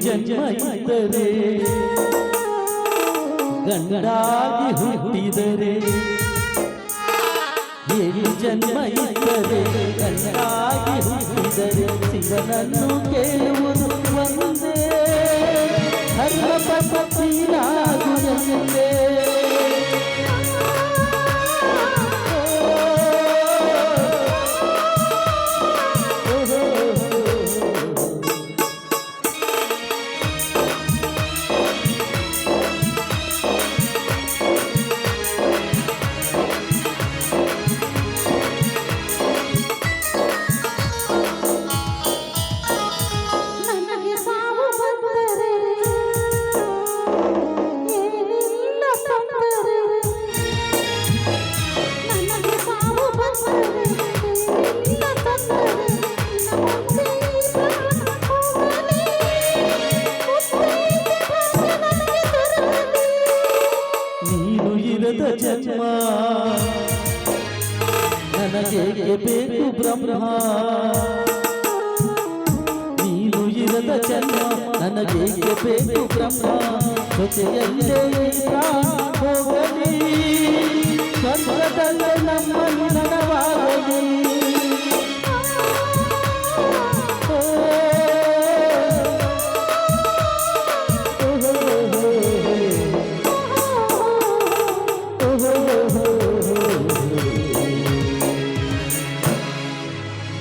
ಜನ್ಮ ಇದ್ದರೆ ಗಂಡಾಗಿ ಹುಟ್ಟಿದರೆ ಏಳು ಜನ್ಮ ಗಂಡಾಗಿ ಹುಟ್ಟಿದರೆ ಶಿವನನ್ನು ಕೇಳುವುದು ಒಂದೇ. ಹರ್ಮ ಪತಿನಾಗು ಇರದ ಜನ್ಮ. ನನಗೆ ಬೇಕು ಬ್ರಹ್ಮ. ನೀನು ಇರದ ಜನ್ಮ, ನನಗೆ ಬೇಕು ಬ್ರಹ್ಮ. ಜೊತೆಯಲ್ಲೇ ಹೋಗಲಿ ಸ್ವರ್ಗದಲ್ಲೇ ನಮ್ಮನ್ನು